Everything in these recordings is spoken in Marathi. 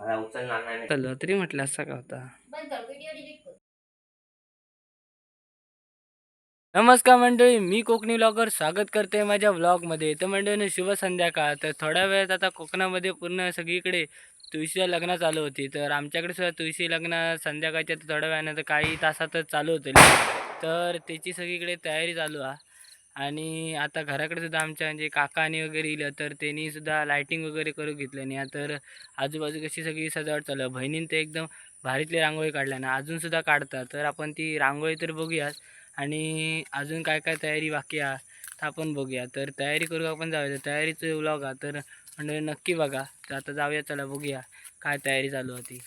मला उचलणार नाही चल तरी म्हटलं असा का होता? नमस्कार मंडळी मी कोकणी ब्लॉगर स्वागत करते माझ्या ब्लॉगमध्ये तर मंडळीने शुभ संध्याकाळ. तर थोड्या वेळात आता कोकणामध्ये पूर्ण सगळीकडे तुळशीच्या लग्न चालू होती. तर आमच्याकडे सुद्धा तुळशी लग्न संध्याकाळच्या थोड्या वेळानं तर काही तासातच चालू होते तर त्याची सगळीकडे तयारी चालू आहे. आणि आता घराकडे सुद्धा आमच्या म्हणजे काकानी वगैरे इलं तर त्यांनी सुद्धा लायटिंग वगैरे करून घेतलं नाही तर आजूबाजू कशी सगळी सजावट चालू आहे. बहिणीने ते एकदम भारीतली रांगोळी काढल्या ना अजूनसुद्धा काढतात. तर आपण ती रांगोळी तर बघूयाच आणि अजून काय काय तयारी बाकी आहे तर आपण बघूया. तर तयारी करू आपण जाऊया. तर तयारीचं व्लॉग आहे तर म्हणजे नक्की बघा. तर आता जाऊया चला बघूया काय तयारी चालू होती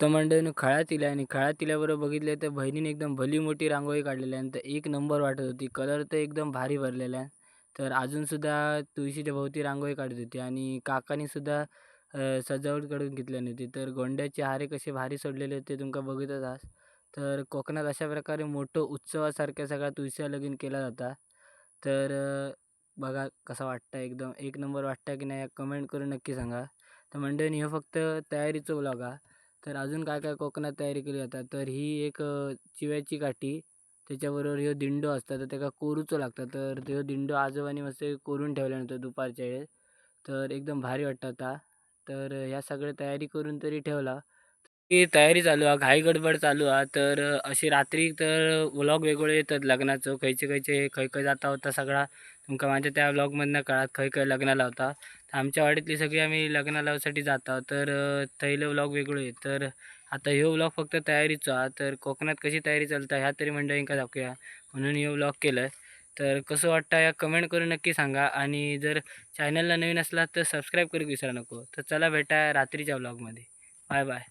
तर मंडळीनं खळ्यात इल्या आणि खळ्यात इल्याबरोबर बघितले तर बहिणीने एकदम भली मोठी रांगोळी काढलेली आहे आणि तर एक नंबर वाटत होती. कलर तर एकदम भारी भरलेला आहे. तर अजूनसुद्धा तुळशीच्या भोवती रांगोळी काढत होती आणि काकानीसुद्धा सजावट करून घेतली नव्हती. तर गोंड्याचे हारे कसे भारी सोडलेले होते तुमका बघितच आहात. तर कोकणात अशा प्रकारे मोठं उत्सवासारख्या सगळ्या तुळशीचा लगीन केला जाता. तर बघा कसा वाटतं एकदम. एक नंबर वाटतं की नाही कमेंट करून नक्की सांगा. तर मंडळीने हे फक्त तयारीचं ब्लॉग आहे तर अजून काय काय कोकणात तयारी केली जाता तर ही एक चिव्याची काठी त्याच्याबरोबर ह्यो दिंडो असता तर त्याला कोरूचो लागतं. तर तो दिंडो आजोबांनी मस्त कोरून ठेवल्यानंतर दुपारच्या वेळेस. तर एकदम भारी वाटतं आता तर ह्या सगळ्या तयारी करून तरी ठेवला. ही तयारी चालू आहे घाई गडबड चालू आहे. तर अशी रात्री तर व्लॉग वेगवेगळे येतात लग्नाचं. खयचे खयचे खय खंय जाता होता सगळा. तुमका माझ्या त्या व्लॉगमधनं कळात खय खंय लग्नाला होता. तर आमच्या वाडीतली सगळी आम्ही लग्नाला साठी जाता. तर थैले व्लॉग वेगळे आहेत. तर आता ह्यो व्लॉग फक्त तयारीचो आहे. तर कोकणात कशी तयारी चालता ह्या तरी मंडळींका दाखवूया. म्हणून ह्यो व्लॉग केलं. आहे तर कसं वाटतं या कमेंट करून नक्की सांगा. आणि जर चॅनलला नवीन असला तर सबस्क्राईब करू विसरा नको. तर चला भेटा रात्रीच्या व्लॉगमध्ये बाय बाय